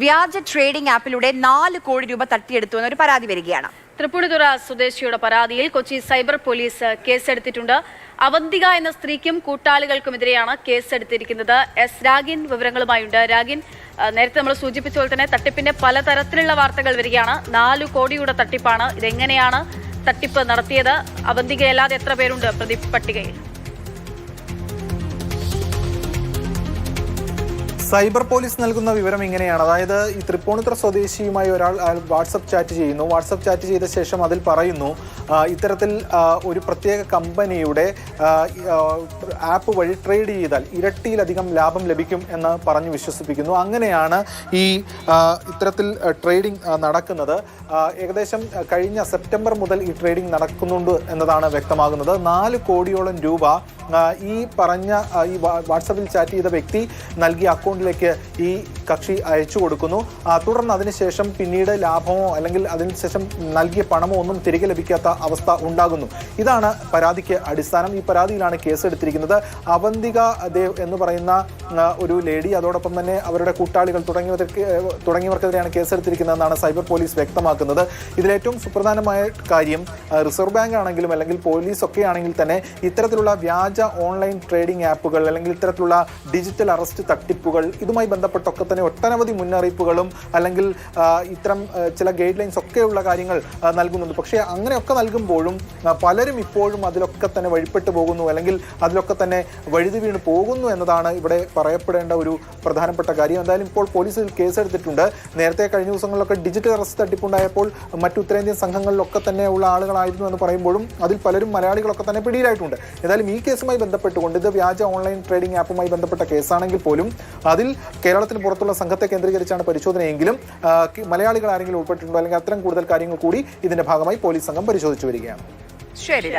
വ്യാജ ട്രേഡിംഗ് ആപ്പിലൂടെ നാല് കോടി രൂപ തട്ടിയെടുത്തു എന്നൊരു പരാതി വരികയാണ്. തൃപ്പൂണിത്തുറ സ്വദേശിയുടെ പരാതിയിൽ കൊച്ചി സൈബർ പോലീസ് കേസെടുത്തിട്ടുണ്ട്. അവന്തിക എന്ന സ്ത്രീക്കും കൂട്ടാളികൾക്കുമെതിരെയാണ് കേസെടുത്തിരിക്കുന്നത്. എസ് രാഗിൻ വിവരങ്ങളുമായുണ്ട്. രാഗിൻ നേരത്തെ നമ്മൾ സൂചിപ്പിച്ച പോലെ തന്നെ തട്ടിപ്പിന്റെ പലതരത്തിലുള്ള വാർത്തകൾ വരികയാണ്. നാലു കോടിയുടെ തട്ടിപ്പാണ്. ഇതെങ്ങനെയാണ് തട്ടിപ്പ് നടത്തിയത്? അവന്തികയല്ലാതെ എത്ര പേരുണ്ട്? പ്രതി പട്ടികയിൽ. സൈബർ പോലീസ് നൽകുന്ന വിവരം ഇങ്ങനെയാണ്. അതായത് ഈ തൃപ്പൂണിത്തുറ സ്വദേശിയുമായി ഒരാൾ വാട്സപ്പ് ചാറ്റ് ചെയ്യുന്നു. വാട്സപ്പ് ചാറ്റ് ചെയ്ത ശേഷം അതിൽ പറയുന്നു ഇത്തരത്തിൽ ഒരു പ്രത്യേക കമ്പനിയുടെ ആപ്പ് വഴി ട്രേഡ് ചെയ്താൽ ഇരട്ടിയിലധികം ലാഭം ലഭിക്കും എന്ന് പറഞ്ഞ് വിശ്വസിപ്പിക്കുന്നു. അങ്ങനെയാണ് ഈ ഇത്തരത്തിൽ ട്രേഡിംഗ് നടക്കുന്നത്. ഏകദേശം കഴിഞ്ഞ സെപ്റ്റംബർ മുതൽ ഈ ട്രേഡിംഗ് നടക്കുന്നുണ്ട് എന്നതാണ് വ്യക്തമാകുന്നത്. നാല് കോടിയോളം രൂപ ഈ പറഞ്ഞ ഈ വാട്സപ്പിൽ ചാറ്റ് ചെയ്ത വ്യക്തി നൽകിയ അക്കൗണ്ടിലേക്ക് ഈ കക്ഷി അയച്ചു കൊടുക്കുന്നു. തുടർന്ന് അതിനുശേഷം പിന്നീട് ലാഭമോ അല്ലെങ്കിൽ അതിനുശേഷം നൽകിയ പണമോ ഒന്നും തിരികെ ലഭിക്കാത്ത അവസ്ഥ ഉണ്ടാകുന്നു. ഇതാണ് പരാതിക്ക് അടിസ്ഥാനം. ഈ പരാതിയിലാണ് കേസ് എടുത്തിരിക്കുന്നത്. അവന്തിക ദേവ് എന്ന് പറയുന്ന ഒരു ലേഡി അതോടൊപ്പം തന്നെ അവരുടെ കൂട്ടാളികൾ തുടങ്ങിയവർക്ക് തുടങ്ങിയവർക്കെതിരെയാണ് കേസെടുത്തിരിക്കുന്നതെന്നാണ് സൈബർ പോലീസ് വ്യക്തമാക്കുന്നത്. ഇതിലേറ്റവും സുപ്രധാനമായ കാര്യം റിസർവ് ബാങ്ക് ആണെങ്കിലും അല്ലെങ്കിൽ പോലീസ് ഒക്കെ ആണെങ്കിൽ തന്നെ ഇത്തരത്തിലുള്ള വ്യാജ ഓൺലൈൻ ട്രേഡിംഗ് ആപ്പുകൾ അല്ലെങ്കിൽ ഇത്തരത്തിലുള്ള ഡിജിറ്റൽ അറസ്റ്റ് തട്ടിപ്പുകൾ ഇതുമായി ബന്ധപ്പെട്ടൊക്കെ തന്നെ ഒട്ടനവധി മുന്നറിയിപ്പുകളും അല്ലെങ്കിൽ ഇത്തരം ചില ഗൈഡ് ലൈൻസ് ഒക്കെയുള്ള കാര്യങ്ങൾ നൽകുന്നുണ്ട്. പക്ഷേ അങ്ങനെയൊക്കെ നൽകുമ്പോഴും പലരും ഇപ്പോഴും അതിലൊക്കെ തന്നെ വഴിപ്പെട്ടു പോകുന്നു അല്ലെങ്കിൽ അതിലൊക്കെ തന്നെ വഴുതി വീണ് പോകുന്നു എന്നതാണ് ഇവിടെ പറയപ്പെടേണ്ട ഒരു പ്രധാനപ്പെട്ട കാര്യം. എന്തായാലും ഇപ്പോൾ പോലീസിൽ കേസെടുത്തിട്ടുണ്ട്. നേരത്തെ കഴിഞ്ഞ ദിവസങ്ങളിലൊക്കെ ഡിജിറ്റൽ അറസ്റ്റ് തട്ടിപ്പുണ്ടായപ്പോൾ മറ്റു ഉത്തരേന്ത്യൻ സംഘങ്ങളിലൊക്കെ തന്നെ ഉള്ള ആളുകളായിരുന്നു എന്ന് പറയുമ്പോഴും അതിൽ പലരും മലയാളികളൊക്കെ തന്നെ പിടിയിലായിട്ടുണ്ട്. എന്തായാലും ഈ കേസുമായി ബന്ധപ്പെട്ടുകൊണ്ട് ഇത് വ്യാജ ഓൺലൈൻ ട്രേഡിംഗ് ആപ്പുമായി ബന്ധപ്പെട്ട കേസാണെങ്കിൽ പോലും അതിൽ കേരളത്തിന് പുറത്തുള്ള സംഘത്തെ കേന്ദ്രീകരിച്ചാണ് പരിശോധനയെങ്കിലും മലയാളികൾ ആരെങ്കിലും ഉൾപ്പെട്ടിട്ടുണ്ടോ? അല്ലെങ്കിൽ അത്തരം കൂടുതൽ കാര്യങ്ങൾ കൂടി ഇതിന്റെ ഭാഗമായി പോലീസ് സംഘം പരിശോധിച്ചു വരികയാണ്. ശരി